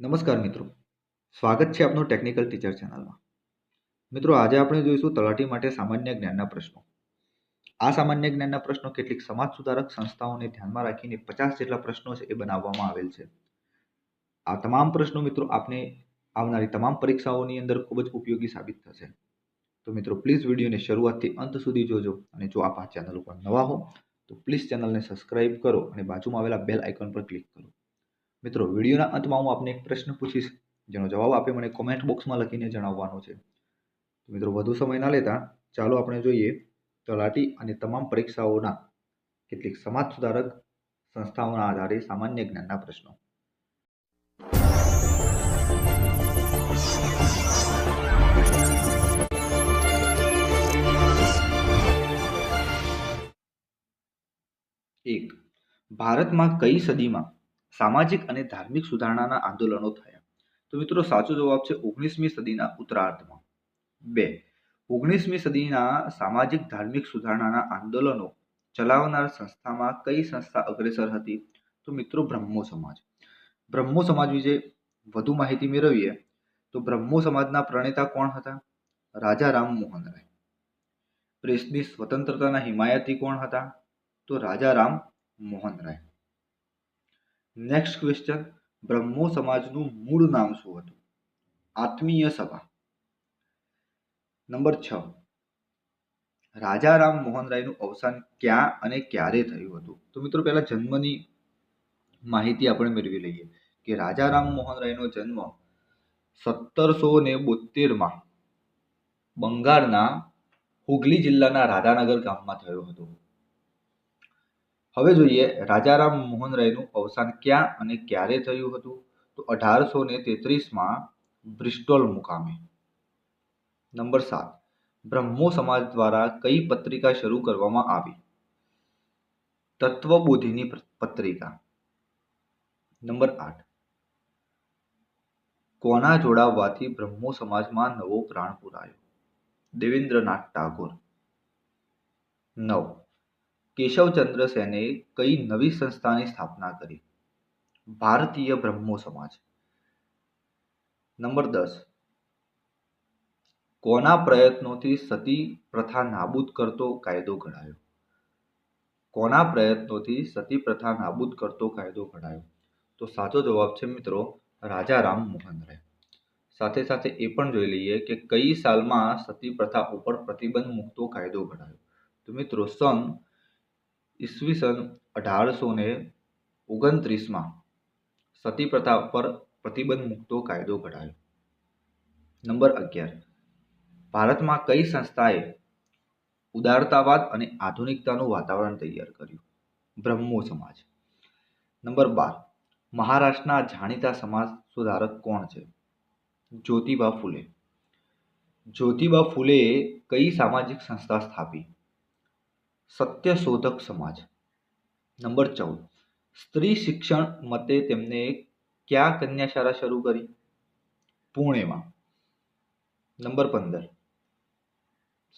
નમસ્કાર મિત્રો. સ્વાગત છે આપનું ટેકનિકલ ટીચર ચેનલમાં મિત્રો, આજે આપણે જોઈશું તલાટી માટે સામાન્ય જ્ઞાનના પ્રશ્નો. આ સામાન્ય જ્ઞાનના પ્રશ્નો કેટલીક સમાજ સુધારક સંસ્થાઓને ધ્યાનમાં રાખીને પચાસ જેટલા પ્રશ્નો છે એ બનાવવામાં આવેલ છે. આ તમામ પ્રશ્નો મિત્રો આપને આવનારી તમામ પરીક્ષાઓની અંદર ખૂબ જ ઉપયોગી સાબિત થશે. તો મિત્રો પ્લીઝ વિડીયોને શરૂઆતથી અંત સુધી જોજો અને જો આપ આ ચેનલ ઉપર નવા હો, તો પ્લીઝ ચેનલને સબસ્ક્રાઇબ કરો અને બાજુમાં આવેલા બેલ આઇકોન પર ક્લિક કરો. મિત્રો, વિડીયોના અંતમાં હું આપને એક પ્રશ્ન પૂછીશ, જેનો જવાબ આપે મને કોમેન્ટ બોક્સમાં લખીને જણાવવાનો છે. મિત્રો, વધુ સમય ના લેતા ચાલો આપણે જોઈએ, તલાટી અને તમામ પરીક્ષાઓના કેટલીક સમાજ સુધારક સંસ્થાઓના આધારે સામાન્ય જ્ઞાનના પ્રશ્નો. એક, ભારતમાં કઈ સદીમાં સામાજિક અને ધાર્મિક સુધારણાના આંદોલનો થયા. તો મિત્રો, સાચો જવાબ છે ઓગણીસમી સદીના ઉત્તરાર્ધમાં. બે. ઓગણીસમી સદીના સામાજિક ધાર્મિક સુધારણાના આંદોલનો ચલાવનાર સંસ્થામાં કઈ સંસ્થા અગ્રેસર હતી? તો મિત્રો, બ્રહ્મો સમાજ. બ્રહ્મો સમાજ વિશે વધુ માહિતી મેળવીએ તો બ્રહ્મો સમાજના પ્રણેતા કોણ હતા? રાજા રામ મોહન રાય. પ્રેસની સ્વતંત્રતાના હિમાયતી કોણ હતા? તો રાજા રામ મોહન રાય. નેક્સ્ટ ક્વેશ્ચન બ્રહ્મો સમાજનું મૂળ નામ શું હતું? આત્મીય સભા. નંબર છ. રાજા રામ મોહન રાયનું અવસાન ક્યાં અને ક્યારે થયું હતું? તો મિત્રો પહેલા જન્મની માહિતી આપણે મેળવી લઈએ કે રાજા રામ મોહન રાયનો જન્મ સત્તરસો ને બોતેરમાં બંગાળના હુગલી જિલ્લાના રાધાનગર ગામમાં થયો હતો. હવે જોઈએ રાજારામ મોહન રાયનું અવસાન ક્યાં અને ક્યારે થયું હતું? તો અઢારસો ને તેત્રીસમાં બ્રિસ્ટોલ મુકામે. નંબર સાત. બ્રહ્મો સમાજ દ્વારા કઈ પત્રિકા શરૂ કરવામાં આવી? તત્વબોધિની પત્રિકા. નંબર આઠ. કોના જોડાવવાથી બ્રહ્મો સમાજમાં નવો પ્રાણ પુરાયો? દેવેન્દ્રનાથ ટાગોર. નવ. કેશવચંદ્ર સેને કઈ નવી સંસ્થાની સ્થાપના કરી? ભારતીય બ્રહ્મો સમાજ. નંબર દસ. કોના પ્રયત્નોથી સતી પ્રથા નાબૂદ કરતો કાયદો ઘડાયો? કોના પ્રયત્નોથી સતી પ્રથા નાબૂદ કરતો કાયદો ઘડાયો? તો સાચો જવાબ છે મિત્રો, રાજા રામ મોહન રાય. સાથે સાથે એ પણ જોઈ લઈએ કે કઈ સાલમાં સતી પ્રથા ઉપર પ્રતિબંધ મૂકતો કાયદો ઘડાયો? તો મિત્રો, સન ઈસવીસન અઢારસો ને ઓગણત્રીસમાં સતી પ્રથા પર પ્રતિબંધ મૂકતો કાયદો ઘડાયો. નંબર અગિયાર. ભારતમાં કઈ સંસ્થાએ ઉદારતાવાદ અને આધુનિકતાનું વાતાવરણ તૈયાર કર્યું? બ્રહ્મો સમાજ. નંબર બાર. મહારાષ્ટ્રના જાણીતા સમાજ સુધારક કોણ છે? જ્યોતિબા ફૂલે. જ્યોતિબા ફૂલેએ કઈ સામાજિક સંસ્થા સ્થાપી? સત્યશોધક સમાજ. નંબર ચૌદ. સ્ત્રી શિક્ષણ મતે તેમને ક્યાં કન્યાશાળા શરૂ કરી? પુણેમાં. નંબર પંદર.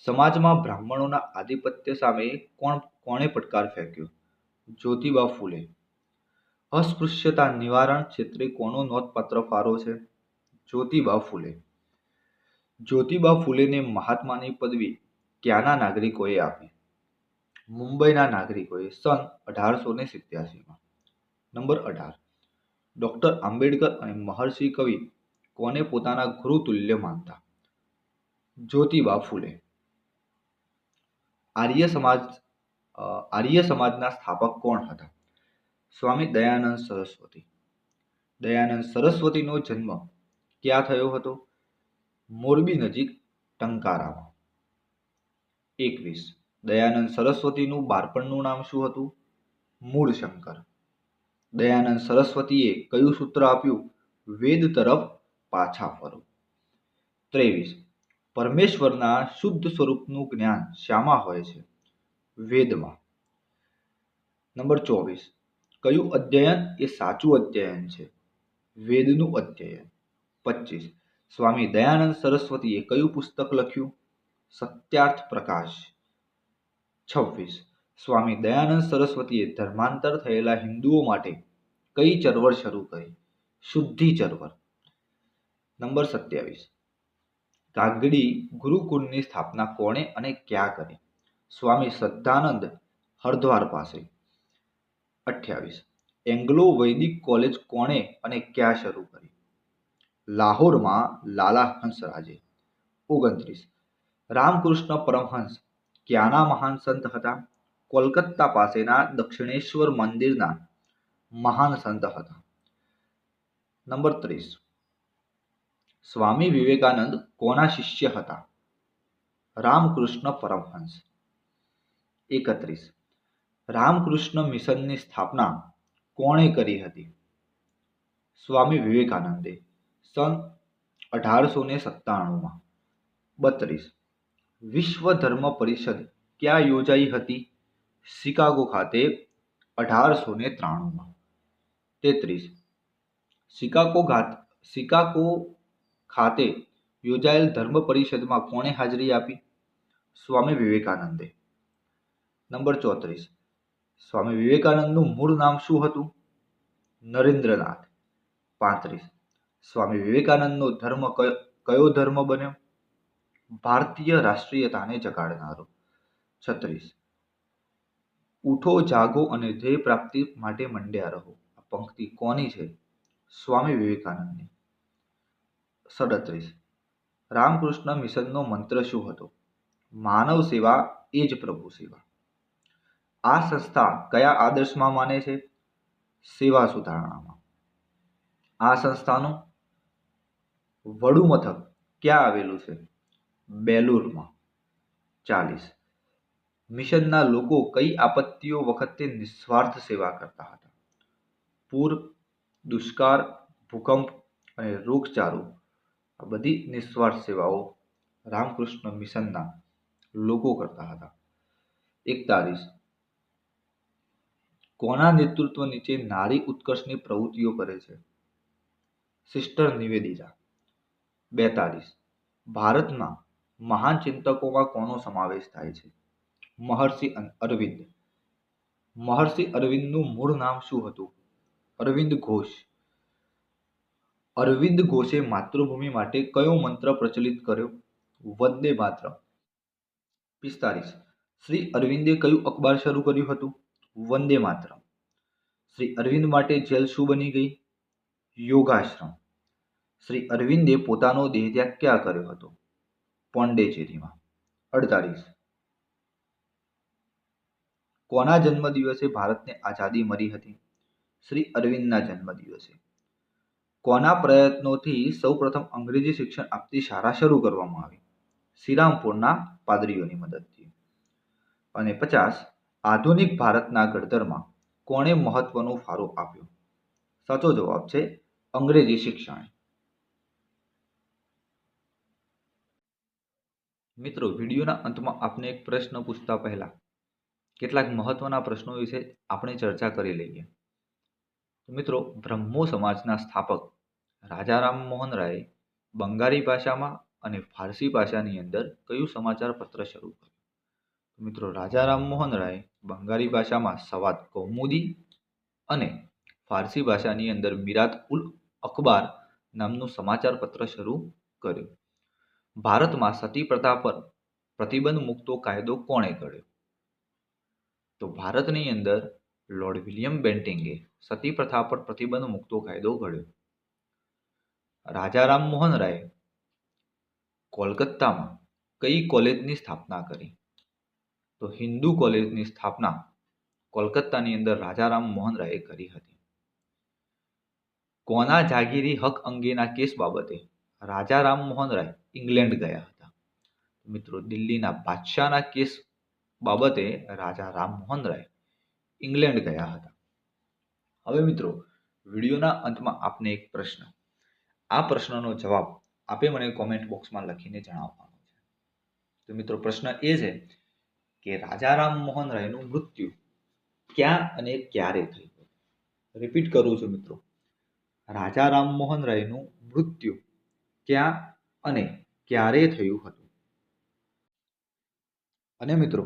સમાજમાં બ્રાહ્મણોના આધિપત્ય સામે કોણ, કોણે પડકાર ફેંક્યો? જ્યોતિબા ફૂલે. અસ્પૃશ્યતા નિવારણ ક્ષેત્રે કોનો નોંધપાત્ર ફાળો છે? જ્યોતિબા ફૂલે. જ્યોતિબા ફૂલેને મહાત્માની પદવી ક્યાંના નાગરિકોએ આપી? મુંબઈના નાગરિકોએ સન અઢારસો ને સિત્યાસીમાં. નંબર અઢાર. ડૉક્ટર આંબેડકર અને મહર્ષિ કવિ કોને પોતાના ગુરુ તુલ્ય માનતા? જ્યોતિબા ફૂલે. આર્ય સમાજ આર્ય સમાજના સ્થાપક કોણ હતા? સ્વામી દયાનંદ સરસ્વતી. દયાનંદ સરસ્વતીનો જન્મ ક્યાં થયો હતો? મોરબી નજીક ટંકારામાં. એકવીસ. દયાનંદ સરસ્વતીનું બાળપણનું નામ શું હતું? મૂળશંકર. દયાનંદ સરસ્વતીએ કયું સૂત્ર આપ્યું? વેદ તરફ પાછા ફરો. ત્રેવીસ. પરમેશ્વરના શુદ્ધ સ્વરૂપનું જ્ઞાન શામાં હોય છે? વેદમાં. નંબર ચોવીસ. કયું અધ્યયન? એ સાચું અધ્યયન છે. વેદનું અધ્યયન. પચીસ. સ્વામી દયાનંદ સરસ્વતીએ કયું પુસ્તક લખ્યું? સત્યાર્થ પ્રકાશ. છવ્વીસ. સ્વામી દયાનંદ સરસ્વતીએ ધર્માંતર થયેલા હિન્દુઓ માટે કઈ ચળવળ શરૂ કરી? શુદ્ધિ ચળવળ. નંબર સત્યાવીસ. કાગડી ગુરુકુળની સ્થાપના કોણે અને ક્યાં કરી? સ્વામી શ્રદ્ધાનંદ હરદ્વાર પાસે. અઠ્યાવીસ. એંગ્લો વૈદિક કોલેજ કોણે અને ક્યાં શરૂ કરી? લાહોરમાં લાલા હંસરાજે ઓગણત્રીસ. રામકૃષ્ણ પરમહંસ ક્યાંના મહાન સંત હતા? કોલકાતા પાસેના દક્ષિણેશ્વર મંદિરના મહાન સંત હતા. નંબર ત્રીસ. સ્વામી વિવેકાનંદ કોના શિષ્ય હતા? રામકૃષ્ણ પરમહંસ. એકત્રીસ. રામકૃષ્ણ મિશનની સ્થાપના કોણે કરી હતી? સ્વામી વિવેકાનંદે, સન અઢારસો ને સત્તાણુંમાં. બત્રીસ. વિશ્વ ધર્મ પરિષદ ક્યાં યોજાઈ હતી? શિકાગો ખાતે અઢારસો ને ત્રાણુંમાં. તેત્રીસ. શિકાગો ઘાત, શિકાગો ખાતે યોજાયેલ ધર્મ પરિષદમાં કોણે હાજરી આપી? સ્વામી વિવેકાનંદે. નંબર ચોત્રીસ. સ્વામી વિવેકાનંદનું મૂળ નામ શું હતું? નરેન્દ્રનાથ. પાંત્રીસ. સ્વામી વિવેકાનંદનો ધર્મ કયો ધર્મ બન્યો? ભારતીય રાષ્ટ્રીયતાને જગાડનારો. છત્રીસ. ઉઠો, જાગો અને ધ્યેય પ્રાપ્તિ માટે મંડ્યા રહો. આ પંક્તિ કોની છે? સ્વામી વિવેકાનંદની. સડત્રીસ. રામકૃષ્ણ મિશનનો મંત્ર શું હતો? માનવ સેવા એ જ પ્રભુ સેવા. આ સંસ્થા કયા આદર્શમાં માને છે? સેવા સુધારણામાં. આ સંસ્થાનું વડુ મથક ક્યાં આવેલું છે? બેલુરમાં. ચાલીસ. મિશનના લોકો કઈ આપત્તિઓ વખતે નિસ્વાર્થ સેવા કરતા હતા? પૂર, દુષ્કાળ, ભૂકંપ અને રોગચાળો. આ બધી નિસ્વાર્થ સેવાઓ રામકૃષ્ણ મિશનના લોકો કરતા હતા. એકતાલીસ. કોના નેતૃત્વ નીચે નારી ઉત્કર્ષની પ્રવૃત્તિઓ કરે છે? સિસ્ટર નિવેદિતા. બેતાલીસ. ભારતમાં મહાન ચિંતકોમાં કોનો સમાવેશ થાય છે? મહર્ષિ અરવિંદ. મહર્ષિ અરવિંદનું મૂળ નામ શું હતું? અરવિંદ ઘોષ. અરવિંદ ઘોષે માતૃભૂમિ માટે કયો મંત્ર પ્રચલિત કર્યો? વંદે માત્ર પિસ્તાલીસ શ્રી અરવિંદે કયું અખબાર શરૂ કર્યું હતું? વંદે માત્ર શ્રી અરવિંદ માટે જેલ શું બની ગઈ? યોગાશ્રમ. શ્રી અરવિંદે પોતાનો દેહત્યાગ ક્યાં કર્યો હતો? પોંડેચેરીમાં. અડતાલીસ કોના જન્મદિવસે ભારતને આઝાદી મળી હતી? શ્રી અરવિંદના જન્મદિવસે. કોના પ્રયત્નોથી સૌપ્રથમ અંગ્રેજી શિક્ષણ આપતી શાળા શરૂ કરવામાં આવી? શ્રીરામપુરના પાદરીઓની મદદથી. અને પચાસ, આધુનિક ભારતના ઘડતરમાં કોણે મહત્વનો ફાળો આપ્યો? સાચો જવાબ છે અંગ્રેજી શિક્ષણ. મિત્રો, વિડીયોના અંતમાં આપને એક પ્રશ્ન પૂછતા પહેલા, કેટલાક મહત્વના પ્રશ્નો વિશે આપણે ચર્ચા કરી લઈએ. મિત્રો, બ્રહ્મો સમાજના સ્થાપક રાજા રામમોહન રાય બંગાળી ભાષામાં અને ફારસી ભાષાની અંદર કયું સમાચાર પત્ર શરૂ કર્યું? મિત્રો રાજા રામમોહન રાય બંગાળી ભાષામાં સવાદ કૌમુદી અને ફારસી ભાષાની અંદર મિરાત ઉલ અખબાર નામનું સમાચાર પત્ર શરૂ કર્યું. ભારતમાં સતી પ્રથા પર પ્રતિબંધ મૂકતો કાયદો કોણે ઘડ્યો? તો ભારતની અંદર લોર્ડ વિલિયમ બેન્ટિંગે સતી પ્રથા પર પ્રતિબંધ મૂકતો કાયદો ઘડ્યો. રાજા રામમોહન રાય કોલકાતામાં કઈ કોલેજની સ્થાપના કરી? તો હિન્દુ કોલેજની સ્થાપના કોલકાતાની અંદર રાજા રામમોહન રાયે કરી હતી. કોના જાગીરી હક અંગેના કેસ બાબતે રાજા રામમોહન રાય ઇંગ્લેન્ડ ગયા હતા. મિત્રો, દિલ્હીના બાદશાહના કેસ બાબતે રાજા રામમોહન રાય ઇંગ્લેન્ડ ગયા હતા. હવે મિત્રો, વિડીયોના અંતમાં આપને એક પ્રશ્ન. આ પ્રશ્નનો જવાબ આપે મને કોમેન્ટ બોક્સમાં લખીને જણાવવાનો છે. તો મિત્રો, પ્રશ્ન એ છે કે રાજા રામમોહન રાયનું મૃત્યુ ક્યાં અને ક્યારે થયું રિપીટ કરું છું મિત્રો. રાજા રામમોહન રાયનું મૃત્યુ ક્યાં અને ક્યારે થયું હતું? અને મિત્રો,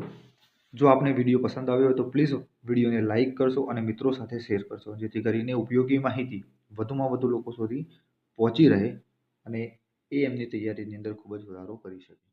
જો આપને વીડિયો પસંદ આવ્યો હોય તો પ્લીઝ વિડીયોને લાઇક કરશો અને મિત્રો સાથે શેર કરશો, જેથી કરીને ઉપયોગી માહિતી વધુમાં વધુ લોકો સુધી પહોંચી રહે અને એ એમની તૈયારીની અંદર ખૂબ જ વધારો કરી શકે.